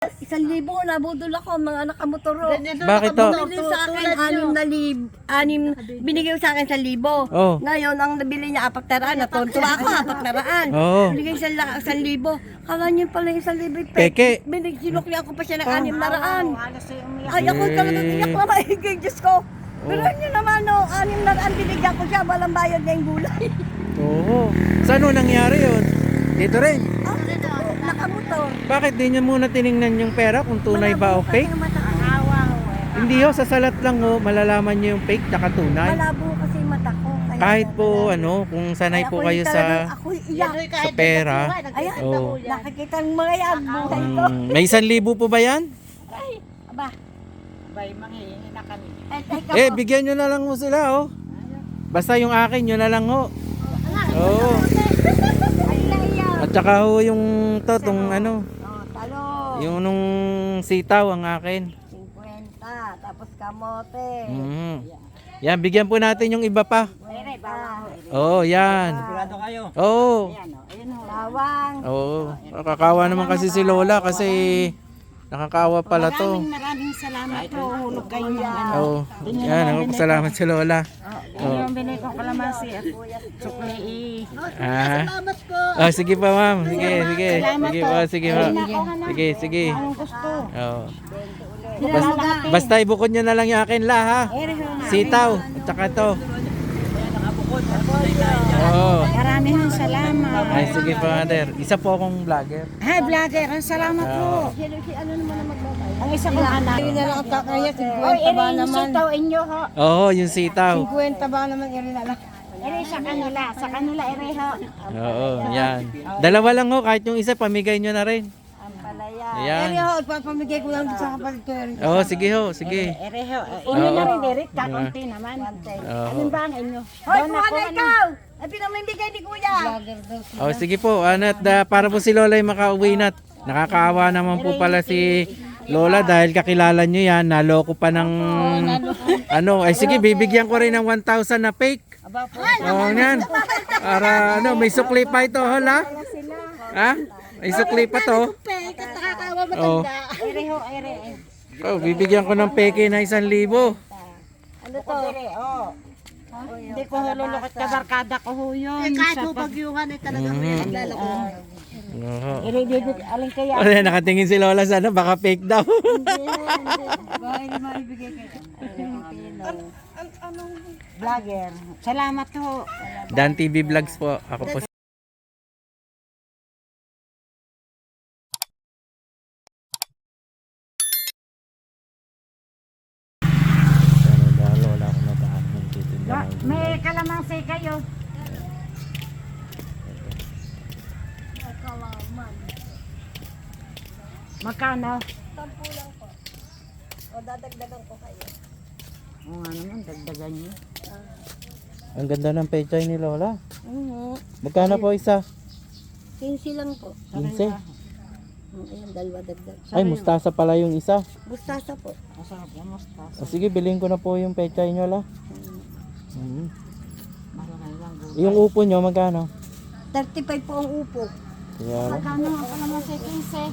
Isang libo, nabudol ako, mga nakamotoro. Bakit to? Binili sa akin, anim na lib, anim, binigay sa akin sa libo. Oh. Ngayon, ang nabili niya, apat na raan, natuntua ako, apat na raan. Oo. Binigay sa la- sa libo. Kala niyo pala yung sa libo, Peke. Binig, sinukli ako pa siya ng anim na raan. Ay, ako talagang iyak na maigay, Diyos ko. Pero niyo naman, no, anim na raan, binigyan ko siya, walang bayad na yung gulay. Oo. Saan ho nangyari yun? Dito rin. Ah, nakamotor. Bakit di niyo muna tiningnan yung pera kung tunay ba o fake? Hindi ho, sa salat lang ho, malalaman niyo yung fake tsaka tunay. Malabo kasi yung mata ko. kaya Kahit po talaga. ano, kung sanay Ay, po kayo sa iyak. sa pera. Ayan, Oo. nakikita ng mga yan, buhay ko. Mm, may isang libo po ba yan? Ay, aba. Bay, manghihingi na kami. Eh, Eh, bigyan nyo na lang ho sila oh. Basta yung akin, nyo na lang ho. Oo. Ay, naiyak. At saka ho yung to, tong ano, Oh, talo. yung nung sitaw ang akin. 50, tapos kamote. Mm. Yan, bigyan po natin yung iba pa. Ere, bawang. Oo, yan. Sigurado kayo. Oo. Ayan o, ayun o. Bawang. Oo. Nakakawa naman kasi si Lola kasi nakakawa pala to. Maraming maraming salamat po. Hulog kayo ng ano. Oo. Yan, ako salamat si Lola. Ano yung binigay ko kalamansi at sukli eh. Ah. Oh, sige pa ma'am. Sige, sige. Sige po, sige po. Sige, sige. Anong gusto? Oo. Basta, basta ibukod nyo na lang yung akin la ha. Sitaw. At saka to. Oo. Maraming salamat. Ay, sige pa mother. Isa po akong vlogger. Hi, vlogger. Ang salamat po. Ano naman ang magbabay? Ang isa kong anak. Ayun na lang ang kakaya, 50 Oy, ba naman? sitaw inyo ho. Oo, yung sitaw. 50 ba naman, ere na lang. Ere sa kanila. Sa kanila, ere ho. Oo, yan. Dalawa lang ho, kahit yung isa, pamigay nyo na rin. Ayan. Ere ho, ipapamigay ko lang sa kapatid ko. Ere. Oo, sige ho, sige. Ere ho. Inyo na rin, ere. Kakunti naman. Oo. Anong ba ang inyo? Hoy, kuha na ano? ikaw! Ay, pinamimigay ni kuya. Oh, sige po. Ano, at ah, para po si Lola ay makauwi na. Nakakaawa naman po pala si Lola dahil kakilala nyo yan. Naloko pa ng... Ano, ay sige, bibigyan ko rin ng 1,000 na fake. Oo, yan. Para ano, may sukli pa ito, hala. Ha? May sukli pa to. Oh. Ere ho, ere. oh, bibigyan ko ng peke na 1,000. Ano to? Oh. Hindi ko hululukot ka barkada ko ho yun. Kahit ho bagyuhan ay talaga Mhm. ko Oo. Ere, bibig, alin kaya? Oh, nakatingin si Lola sana, baka fake daw. Bakit di maibigay kayo? Vlogger. Salamat ho. Dan TV Vlogs po. Ako po Lola ako na daan nagtitinda Ma- ng May kayo. Magkano? Sampu lang po. O, dadagdagan ko kayo. Oo nga naman, dagdagan niyo. Ang ganda ng pechay ni Lola. Oo. Magkano po isa? 15 lang po. 15. Mm, Ayan, dalawa dagdag. Ay, mustasa pala yung isa. Bustasa po. Masarap yung mustas. O sige, bilhin ko na po yung pechay nyo la. Mhm. Yung upo nyo, magkano? 35 po ang upo. Lang. Magkano ang kalamansi 15?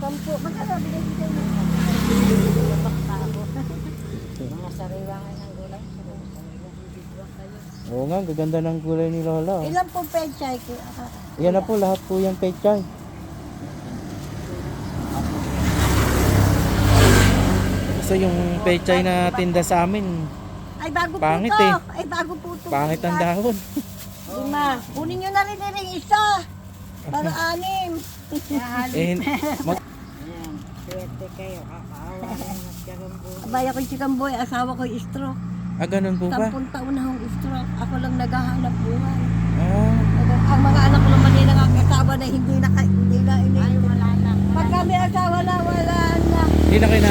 Sampu. Magkano binigay ko sa inyo? Mga sariwa nga ng gulay. Oo nga, gaganda ng gulay ni Lola. oh. Ilan po pechay ko? Yan na po, lahat po yung pechay. Kasi yung pechay na tinda sa amin, Ay, bago Pangit po to. eh. Ay, bago po to. pangit ang dahon. Lima. Kunin nyo na rin rin isa. Para anim. eh, mag- Ayan, swerte kayo. Kakaawa rin at gagambo. Abay ako yung chikamboy, asawa ko yung stroke. ah, ganun po ba? Sampung taon na akong stroke. Ako lang naghahanap buhay. Ah, Ang mga anak ko naman yung nakakasawa na hindi na, hindi na ini. Ay, wala na. Pag kami asawa na, wala na. hindi na kina...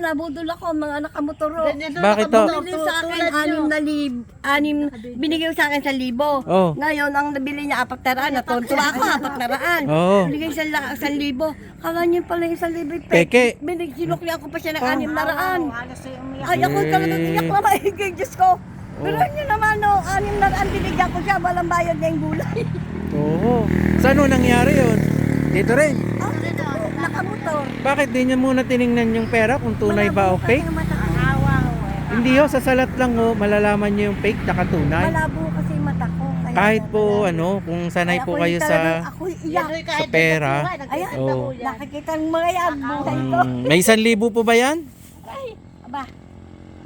Nabudol ako, mga nakamotoro. Bakit to? Binili sa akin, anim na lib, anim, binigay sa akin sa libo. Oh. Ngayon, ang nabili niya, apat na raan, natuntua ako, apat na raan. Oo. Binigay sa sa libo. Kala niyo pala yung sa libo, Peke. Binig, sinukli ako pa siya ng anim na raan. Ay ako talagang iyak na maigay, Diyos ko. Pero niyo naman, no, anim na raan, binigyan ko siya, walang bayad na yung gulay. Oo. Saan nangyari yun? Dito rin. Ah. Bakit di niyo muna tiningnan yung pera kung tunay ba o Malabo fake? kasi yung mata ko. Awa ho eh. Hindi ho, sa salat lang ho, malalaman niyo yung fake tsaka tunay. Malabo kasi yung mata ko. kaya Kahit po malabo. ano, kung sanay Kaya po kayo sa... Iyak. Sa pera. Ayan, Oo. nakikita ng mga yan. Buhay ko. Mm, may isang libo po ba yan? Ay, aba.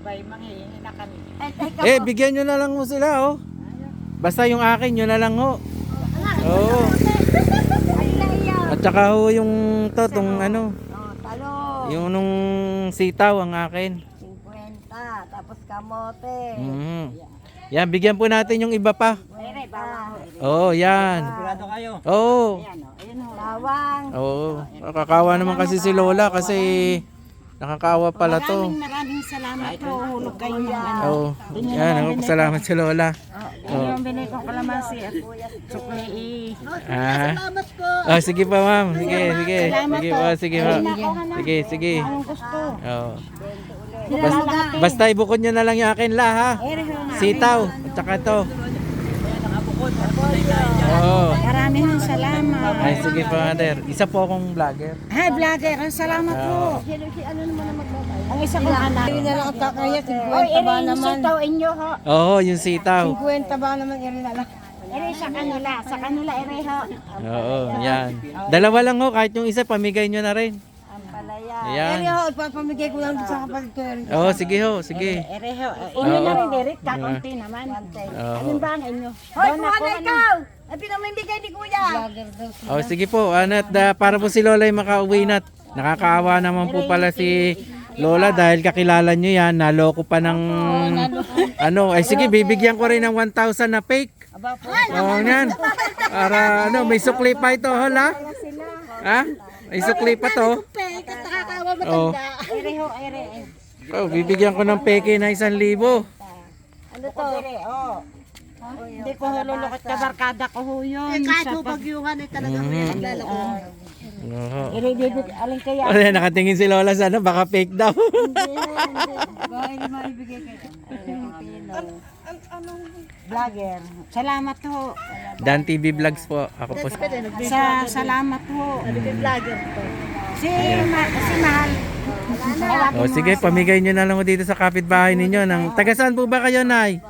Bay, manghihingi na kami. Ay, teka Eh, po. bigyan nyo na lang ho sila oh. Basta yung akin, yun na lang ho. Oo. Ay, naiyak. At saka ho yung to, tong ano, Oh, talo. yung nung sitaw ang akin. 50. Tapos kamote. Mm. Yan, bigyan po natin yung iba pa. Ere, bawa ho. Oo, yan. Oo. Ayan o. Ayan ho. Lawang. Oo. Nakakawa naman kasi si Lola kasi nakakawa pala to. Maraming maraming salamat po. Hulog kayo ng ano. Oo. Yan, ako salamat si Lola. Ito yung binigay kong kalamansi at sukli eh. Ah. Salamat po. Oh, sige pa ma'am. Sige, sige. Salamat Sige po. pa, sige na. Sige, sige. Anong gusto? Oo. Basta ibukod nyo na lang yung akin la ha. Sitaw. At saka to. Oo. Maraming salamat. Ay, sige pa, mother. Isa po akong vlogger. Hi, vlogger. Ang salamat po. Ano naman ang magbabay? Ang isa kong anak. Hindi na lang ang kakaya. Oy, ere, yung sitaw inyo ho. Oo, yung sitaw. 50 ba naman iri na lang? Ere, sa kanila. Sa kanila, ere ho. Oo, yan. Dalawa lang ho, kahit yung isa, pamigay nyo na rin. Ang palaya. Ayan. Iri ho, ipapamigay ko lang sa kapatid ko. Oo, sige ho, sige. Ere ho. Inyo na rin, Derek. Kakunti naman. Oo. Anong ba ang inyo? Hoy, kuha na ano? ikaw! Ang pinamimigay ni Kuya. Vlogger daw. Oh, sige po. Ano, at, ah, para po si Lola yung makauwi na. Nakakaawa naman po pala si Lola dahil kakilala nyo yan. Naloko pa ng... Ano, ay sige, bibigyan ko rin ng 1,000 na fake. Aba po. Oo, yan. Para ano, may sukli pa ito, hola? Ha? May sukli pa to. Oh. Ere ho, ere. oh, bibigyan ko ng peke na 1,000. Ano to? Ere, oh. Hindi ko ho lulukot ka barkada ko ho yun. Kahit Sa ho bagyuhan ay talagang may naglalako. Oo. Bibig, alin kaya? Yan, nakatingin si Lola sa ano, baka fake daw. Bakit hindi maibigay kay Vlogger. Salamat ho. Dan TV Vlogs po. Ako po. Sa salamat ho. Vlogger to. Si, ma, si Mahal. Oh, mo sige, pamigay nyo na lang dito sa kapitbahay ninyo. Ng, taga saan po ba kayo, Nay?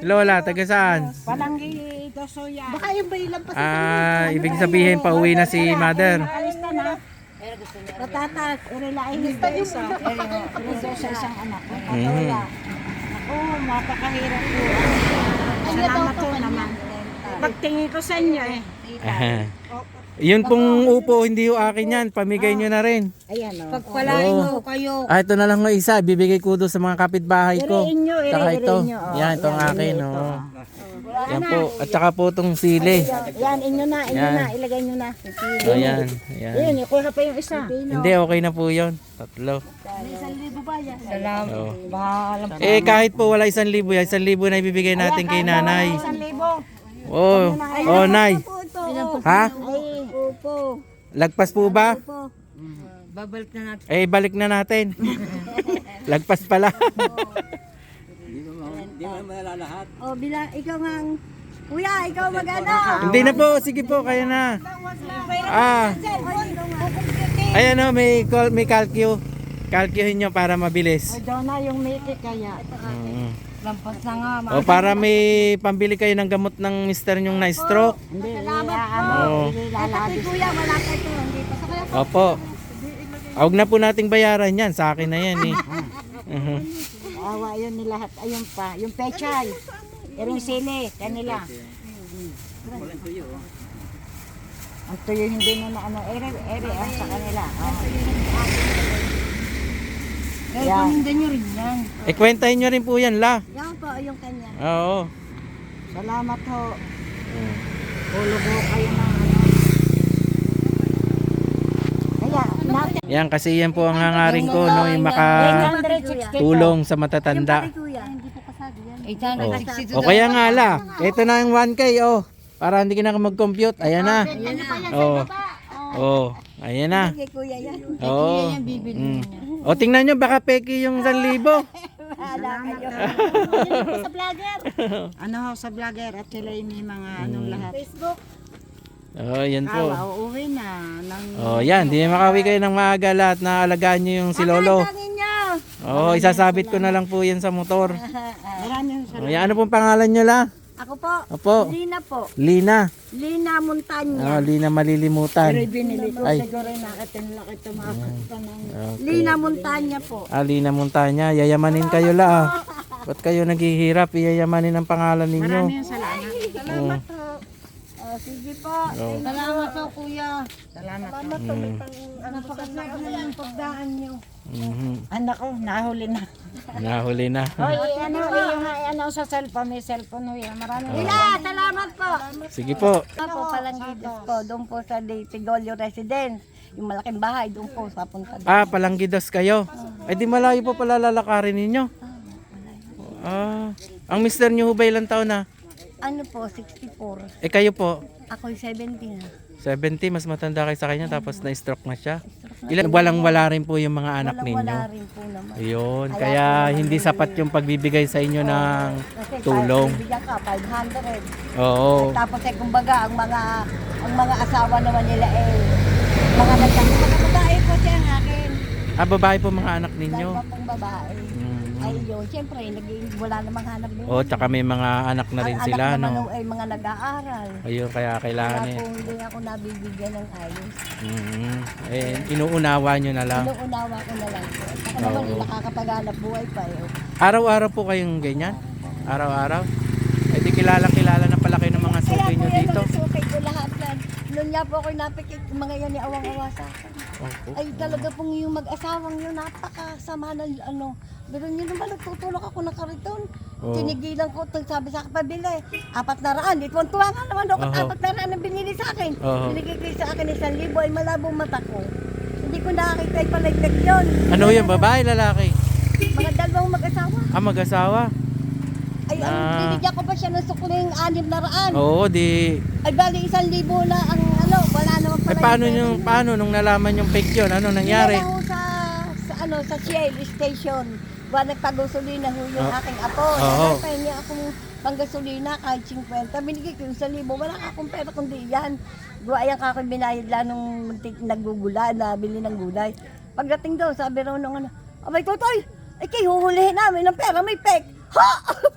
Lola, taga saan? Palanggi ito soya. Baka yung bayilan pa Ah, ibig sabihin, pauwi na si Mother. Alista na. Patatas. Ere, laing hindi isa. Ere, ho. Ere, daw sa isang anak. Mhm. Ako, mapakahirap po. Salamat ho naman. Pagtingin ko sa inyo eh. Aha. Yun pong upo, hindi ho akin yan. Pamigay nyo na rin. Ayan o. Pagpalain Oo. mo kayo. Ah, ito na lang ho isa. Bibigay ko doon sa mga kapitbahay ko. Ere inyo, ere, Saka ere ito. inyo. oh. Yan, itong Yan, akin. ito. Oh. Yan po. At saka po itong sili. Yan, inyo na, inyo Yan. na. Ilagay nyo na. Oh, yan. yan. Ayun, ikuha pa yung isa. Hindi, okay na po yun. Tatlo. Salamat. Oh. Bahala. Eh, kahit po wala isang libo yan, isang libo na ibibigay natin kay nanay. Isang libo. Oh, oh, nay. Ha? Ay, Opo. Lagpas po ba? Opo. Babalik na natin. Eh, balik na natin. Lagpas pala. O, bila, ikaw nga ang... Kuya, ikaw mag-ano? Hindi na po, sige po, kaya na. Ah, ayan o, may, call, may calcio. Calciohin nyo para mabilis. ay doon na yung Mickey kaya. Lampas na nga. O para may pambili kayo ng gamot ng mister nyong na stroke. Hindi, ano, Oo. ilalabis. Kuya, wala ka ito. Hindi pa sa kaya. Opo. Huwag na po nating bayaran yan. Sa akin na yan eh. Mhm. Awa yun ni lahat. Ayun pa, yung pechay. Yung sili, kanila. Ang tuyo hindi na na ano, ere, ere, ah, sa kanila. Oh. Kaya Yan. pamindan nyo rin yan. Eh, kwentahin nyo rin po yan, la. Yan po, yung kanya. Oo. Salamat ho. Mm. Hulog ho kayo ng ano. Natin. Yan, kasi yan po ang hangaring ko, no, yung maka 860 tulong sa matatanda. Po. Oh. O kaya nga la, ito na yung 1K, oh. Para hindi ka na mag-compute. Ayan na. Oh. Oh, ayan na. Oo. Mm. O tingnan nyo, baka peki yung 1,000. Wala kayo. Ano ho sa vlogger at sila yung mga anong lahat. Facebook. Oh, yan po. Awa, uuwi na. Nang, Oh, yan. Di makauwi kayo ng maaga lahat na alagaan nyo yung si Lolo. Tangin. Oh, isasabit ko na lang po yan sa motor. Maraming Oh, yan, ano pong pangalan nyo la? Ako po. Opo. Lina po. Lina. Lina Montanya. Oh, Lina malilimutan. binili ko Ay. siguro nakatinlaki tumakas pa ng... Lina Montanya po. Ah, Lina Montanya. Yayamanin kayo la. ah. Ba't kayo naghihirap? Iyayamanin ang pangalan ninyo. Maraming salamat. Salamat po. Oh, sige po. Oh. Salamat po, kuya. Salamat. Salamat po. May pang, napakasarap na yung pagdaan niyo. Mhm. Anak ko, nahuli na. Nahuli na. Hoy, ano, yung ano sa cellphone, may cellphone ho yan. Maraming Lila, salamat po. Sige po. Ako po, Palanggidos po. Doon po sa De Tigolio Residence. Yung malaking bahay, doon po papunta doon. Ah, palanggidos kayo. Eh di malayo po pala lalakarin ninyo. Ah, ang mister nyo ho ba ilang taon na? Ano po, 64. Eh kayo po, Ako'y 70 na. 70, mas matanda kayo sa kanya tapos na-stroke na siya. Ilan, walang wala rin po yung mga anak Walang ninyo. wala rin po naman. Ayun, kaya hindi sapat yung pagbibigay sa inyo ng Kasi tulong. bibigyan ka, 500. Oo. Tapos eh, kumbaga, ang mga ang mga asawa naman nila eh, mga nagkakita. Mga babae po siya ang akin. Ah, babae po mga anak ninyo. Dalawa pong babae. Mm. Ay yun, siyempre, nag wala namang hanap buhay. Oh, tsaka may mga anak na rin Ang sila, anak naman no? ay mga nag-aaral. Ayun, kaya kailangan Kaya eh. kung hindi ako nabibigyan ng ayos, Mm. Eh, inuunawa nyo na lang. inuunawa ko na lang po. Saka naman, Oo. nakakapaghanap buhay pa eh. Araw-araw po kayong ganyan? Araw-araw? Eh di kilalang kilala na pala kayo ng mga Kaya suki po nyo yan, dito. ang sukay ko lahat yan. Noon niya po ako napikit, mga yan ni awang-awa sa akin. Opo. Ay talaga pong yung mag-asawang yun, napakasama na ano. Pero yun naman, nagtutulog ako ng kariton. Oo. Tinigilan ko, ito, sabi sa akin, pabili. Apat na raan, di tuwan tuwa nga naman ako, Oo. apat na raan ang binili sa akin. Oo. Binigay ko sa akin isang libo, ay malabong mata ko. Hindi ko nakakita yung palaglag yun. Ano yung babae, lalaki? Mga dalawang mag-asawa. Ah, mag-asawa? Ay, ang Ah. binigyan ko pa siya ng sukling anim na raan. Oo, di... Ay, bali isang libo na ang ano, wala naman Eh, pala. paano yung yung, paano nung nalaman yung fake yun? Ano nangyari? Dinala ko sa, sa ano sa Shell station. Ba nagpagasolina ho yung Ah. aking apo. Oo. Oh. niya akong panggasolina kahit 50. Binigay ko yung sa libo. Wala ka akong pera kundi yan. Gawa yan ka ako binayad lang nung muntik nagugulay, nabili ng gulay. Pagdating daw, sabi raw nung ano, Abay, Totoy, ay kayo huhulihin namin ng pera, may pek. Ha!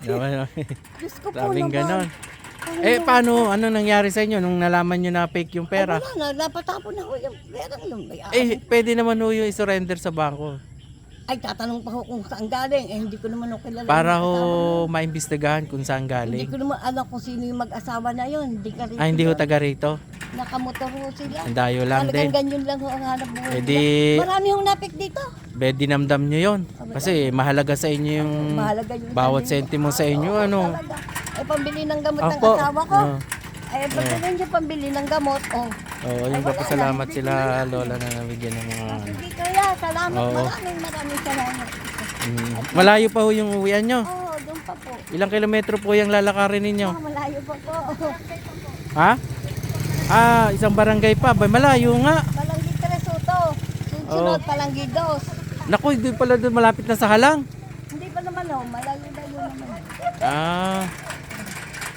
Diyos ko po naman. ganon. Eh, paano, ano nangyari sa inyo nung nalaman nyo na fake yung pera? Ay, wala na, napatapon na ho yung pera. Yung, ay, Eh, pwede naman ho yung isurrender sa bangko. Ay, tatanong pa ho kung saan galing. Eh, hindi ko naman ho kilala. Para ho maimbestigahan kung saan Hindi galing. ko naman alam kung sino yung mag-asawa na yun. Hindi ka rin. Ah, hindi ho taga rito. Nakamotor ho sila. Ang dayo lang Talagang din. ganyan lang ho ang hanap buhay. Eh nila. Marami hong napik dito. be, dinamdam nyo yun. Kasi mahalaga sa inyo yung Mahalaga bawat sarili ko. sentimo sa inyo, ano. Talaga. Eh, pambili ng gamot ng Opo. asawa ko. Oo. Eh, pagdating siya pambili ng gamot, oh. Oo, yung papasalamat sila, Lola, na nabigyan ng mga... ano. Sige kaya, salamat. Oo. Maraming maraming salamat. Mm. Malayo pa ho yung uwian nyo. Oo, oh, doon pa po. Ilang kilometro po yung lalakarin ninyo? Oh, malayo pa po. Ha? Ah, isang barangay pa. Ba, malayo nga. Palanggi Tresoto. Sunod, Oo. Palanggi Dos. Naku, hindi pala doon malapit na sa halang. Hindi pa naman oh, malayo-layo naman. Ah.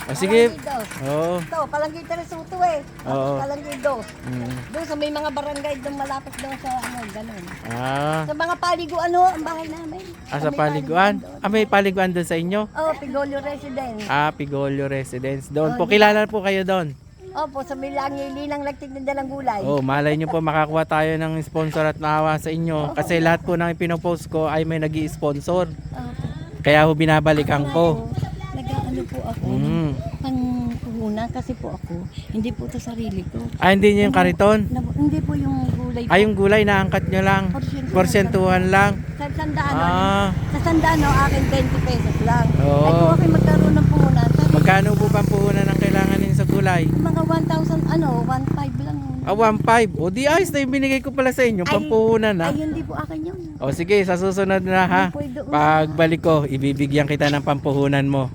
O sige. Palanggi Dos. Oo. Ito, Palanggi Tresoto eh. Tapos Oo. Palanggi Dos. Mm. Doon sa may mga barangay doon malapit doon sa ano, ganun. Ah. Sa mga paliguan ho, ang bahay namin. Ah, sa may paliguan. doon. Ah, may paliguan doon sa inyo? Oh, Pigolio Residence. Ah, Pigolio Residence. Doon Oh, po, kilala po kayo doon. Opo, sa Milangi, Linang Nagtitinda ng Gulay. Oh, malay nyo po makakuha tayo ng sponsor at maawa sa inyo. Kasi lahat po ng ipinopost ko ay may nag sponsor Opo. Kaya ho binabalikan ko. Nag-ano po ako, Mm. puhunan kasi po ako, hindi po to sarili ko. Ah, hindi nyo yung kariton? Na, hindi po yung gulay po. Ay, yung gulay naangkat nyo lang. Porsyentuhan. Lang. Sa sandaan, Ah, sa sandaan, no, akin 20 pesos lang. Oo. Ay kung magkaroon ng puhunan, sabi, magkano po pang puhunan ang kailangan ninyo sa gulay? mga 1,000, ano, 1,500 lang. Ah, 1.5. O di ayos na yung binigay ko pala sa inyo. Pampuhunan na. Ay, hindi po akin yun. O sige, sa susunod na ha. Pagbalik ko, ibibigyan kita ng pampuhunan mo.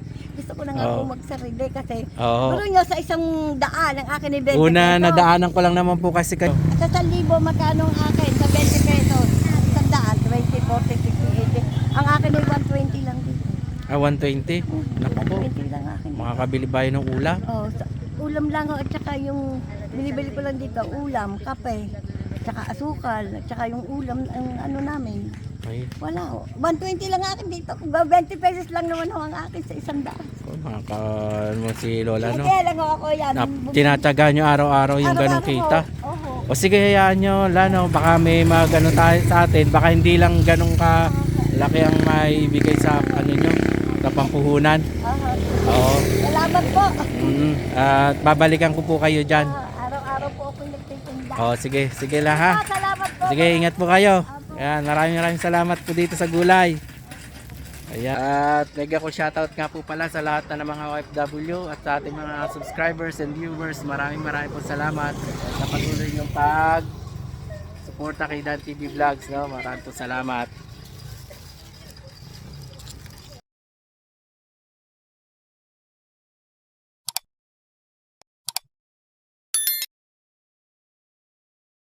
Gusto ko na nga Oo. po magsarili kasi Oo. Pero nyo sa isang daan, ang akin ay 20 Una, pesos. nadaanan ko lang naman po kasi kayo. Sa 1,000, magkano ang akin? Sa 20 pesos. Sa daan, 20, 40, 50, 80. Ang akin ay 120 lang dito. Ah, 120. Naku po. 120 lang akin. Makakabili ba ng ulam? Oh, sa, ulam lang at saka yung binibili ko lang dito, ulam, kape, tsaka asukal, tsaka yung ulam, ang ano namin. Ay, Wala ho. 120 lang akin dito. Kung 20 pesos lang naman ho ang akin sa isang daan. oh, nakaka ano si Lola no. Kaya lang ho ako yan. Na, tinataga nyo araw-araw yung ganong kita. Oo. O sige, hayaan nyo, Lano, baka may mga ganun tayo sa atin. Baka hindi lang ganun ka laki ang maibigay sa ano nyo, sa pampuhunan. Oo. Salamat po. Mm, at babalikan ko po kayo dyan. Ah, Araw-araw po ako nagtitinda. O sige, sige lang ha. Ah, salamat po. Sige, ingat po kayo. Ayan, maraming maraming salamat po dito sa gulay. Ayan. At mega ko shoutout nga po pala sa lahat na ng mga OFW at sa ating mga subscribers and viewers. Maraming maraming po salamat sa patuloy niyong pag suporta kay Dan TV Vlogs. No? Maraming po salamat.